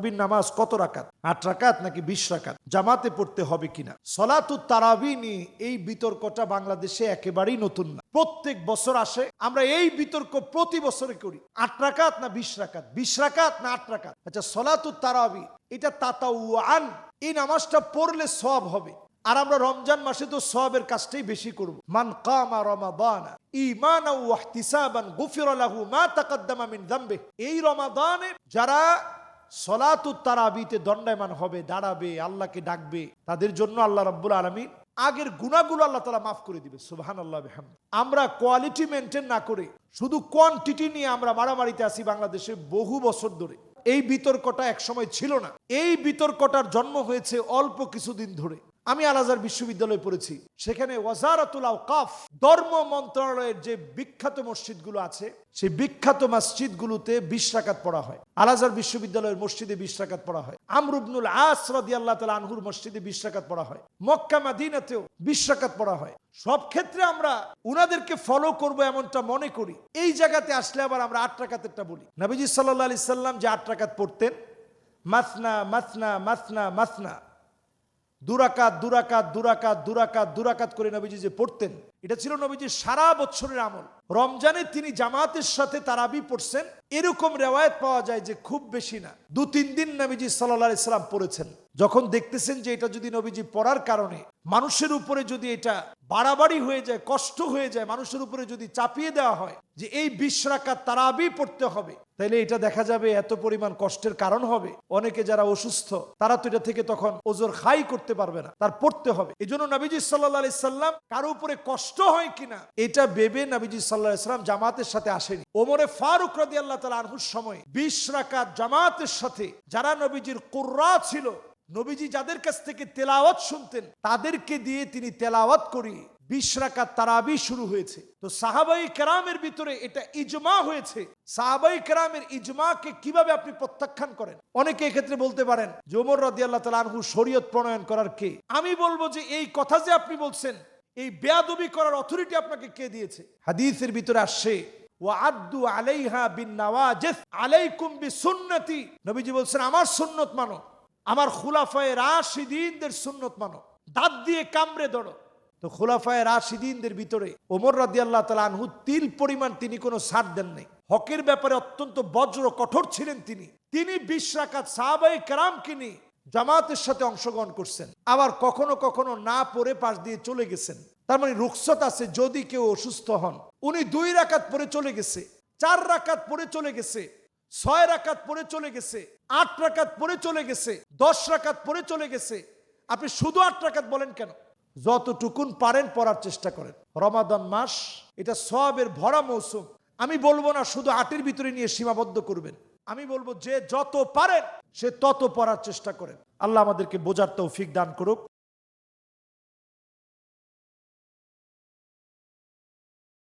তারাবির নামাজ কত রাকাত? আট রাকাত নাকি বিশ রাকাত? জামাতে পড়তে হবে কিনা? সলাতু তারাবি নিয়ে এই বিতর্কটা বাংলাদেশে একেবারেই নতুন না। প্রত্যেক বছর আসে, আমরা এই বিতর্ক প্রতি বছরে করি। আট রাকাত না বিশ রাকাত? বিশ রাকাত না আট রাকাত? আচ্ছা সলাতু তারাবি, এটা তাতাউআন এই নামাজটা পড়লে সব হবে। আর আমরা রমজান মাসে তো সবের কাজটাই বেশি করব। মান কামা রমাদানা ঈমানা ওয়া ইহতিসাবান গুফিরা মা তাকাদ্দামা মিন যামবে এই রমাদানে যারা সলাতু তারাবিতে দণ্ডায়মান হবে, দাঁড়াবে, আল্লাহকে ডাকবে। তাদের জন্য আল্লাহ রব্বুল আলমী আগের গুণাগুলো আল্লাহ তালা মাফ করে দিবে সুবহান আল্লাহ আমরা কোয়ালিটি মেনটেন না করে, শুধু কোয়ান্টিটি নিয়ে আমরা মারামারিতে আসি বাংলাদেশে বহু বছর ধরে। এই বিতর্কটা একসময় ছিল না। এই বিতর্কটার জন্ম হয়েছে অল্প কিছুদিন ধরে। আমি আল আজহার বিশ্ববিদ্যালয়ে পড়েছি। সেখানে ওয়াজারাতুল আওকাফ ধর্ম মন্ত্রণালয়ের যে বিখ্যাত মসজিদগুলো আছে, সেই বিখ্যাত মসজিদগুলোতে বিশ রাকাত পড়া হয়। আল আজহার বিশ্ববিদ্যালয়ের মসজিদে বিশ রাকাত পড়া হয়। আমরুবনুল আস রাদি আল্লাহ তালা আনহুর মসজিদে বিশ রাকাত পড়া হয়। মক্কা মাদিনাতেও বিশ রাকাত পড়া হয়। সব ক্ষেত্রে আমরা উনাদেরকে ফলো করব এমনটা মনে করি। এই জায়গাতে আসলে আবার আমরা আট রাকাতেরটা বলি। নবীজি সাল্লাহ আলি সাল্লাম যে আট রাকাত পড়তেন, মাসনা মাসনা মাসনা মাসনা। দুরাকাত দুরাকাত দুরাকাত দুরাকাত দুরাকাত করে নবীজি যে পড়তেন এটা ছিল নবীজির সারা বছরের আমল। রমজানে তিনি জামাতের সাথে তারাবি পড়ছেন। এরকম রেওয়ায়ত পাওয়া যায় যে খুব বেশি না। দু, তিন দিন নবীজি সাল্লাহ ইসলাম পড়েছেন। যখন দেখতেছেন যে এটা যদি নবীজি পড়ার কারণে মানুষের উপরে যদি এটা বাড়াবাড়ি হয়ে যায়, কষ্ট হয়ে যায়, মানুষের উপরে যদি চাপিয়ে দেওয়া হয় যে এই বিশ রাকাত তারাবি পড়তে হবে, তাইলে এটা দেখা যাবে এত পরিমাণ কষ্টের কারণ হবে। অনেকে যারা অসুস্থ, তারা তো এটা থেকে তখন ওজোর খাই করতে পারবে না, তার পড়তে হবে। এই জন্য নবীজি সাল্লাহ সাল্লাম কারও উপরে কষ্ট হয় কিনা? এটা ভেবে নবীজি সাল্লাহ ইসলাম জামাতের সাথে আসেনি। ওমরে ফারুক রাদি আল্লাহ তালা আনহুর সময় বিশ রাকাত জামাতের সাথে যারা নবীজির কুর্রা ছিল, নবীজি যাদের কাছ থেকে তেলাওয়াত শুনতেন, তাদেরকে দিয়ে তিনি তেলাওয়াত করিয়ে বিশ রাকাত তারাবি শুরু হয়েছে। তো সাহাবাই কেরামের ভিতরে এটা ইজমা হয়েছে। সাহাবাই কেরামের ইজমাকে কীভাবে আপনি প্রত্যাখ্যান করেন? অনেকে এক্ষেত্রে বলতে পারেন, যে রাদি আল্লাহ তালা আনহু শরীয়ত প্রণয়ন করার কে? আমি বলব যে এই কথা যে আপনি বলছেন এই বেয়াদবি করার অথরিটি আপনাকে কে দিয়েছে? হাদিসের ভিতরে আসছে ওয়াদ্দু আলাইহা বিন নওয়াজিস আলাইকুম বিসুন্নতি। নবীজি বলছেন, আমার সুন্নত মানো, আমার খুলাফায়ে রাশিদিনদের সুন্নত মানো। দাঁত দিয়ে কামড়ে ধরো। তো খোলাফায় রাশিদিনদের ভিতরে ওমর রাদি আল্লাহ তালা আনহু তিল পরিমাণ তিনি কোনো ছাড় দেন নাই। হকের ব্যাপারে অত্যন্ত বজ্র কঠোর ছিলেন তিনি। তিনি বিশ রাকাত সাহাবাই কেরামকে নিয়ে জামাতের সাথে অংশগ্রহণ করছেন। আবার কখনো কখনো না পড়ে পাশ দিয়ে চলে গেছেন। তার মানে রুখসত আছে যদি কেউ অসুস্থ হন। উনি দুই রাকাত পরে চলে গেছে, চার রাকাত পরে চলে গেছে, ছয় রাকাত পরে চলে গেছে, আট রাকাত পরে চলে গেছে, দশ রাকাত পরে চলে গেছে। আপনি শুধু আট রাকাত বলেন কেন? যতটুকুন পারেন পড়ার চেষ্টা করেন। রমাদান মাস, এটা সবের ভরা মৌসুম। আমি বলব না শুধু আটের ভিতরে নিয়ে সীমাবদ্ধ করবেন। আমি বলব যে যত পারেন, সে তত পড়ার চেষ্টা করেন। আল্লাহ আমাদেরকে বোঝার তৌফিক দান করুক।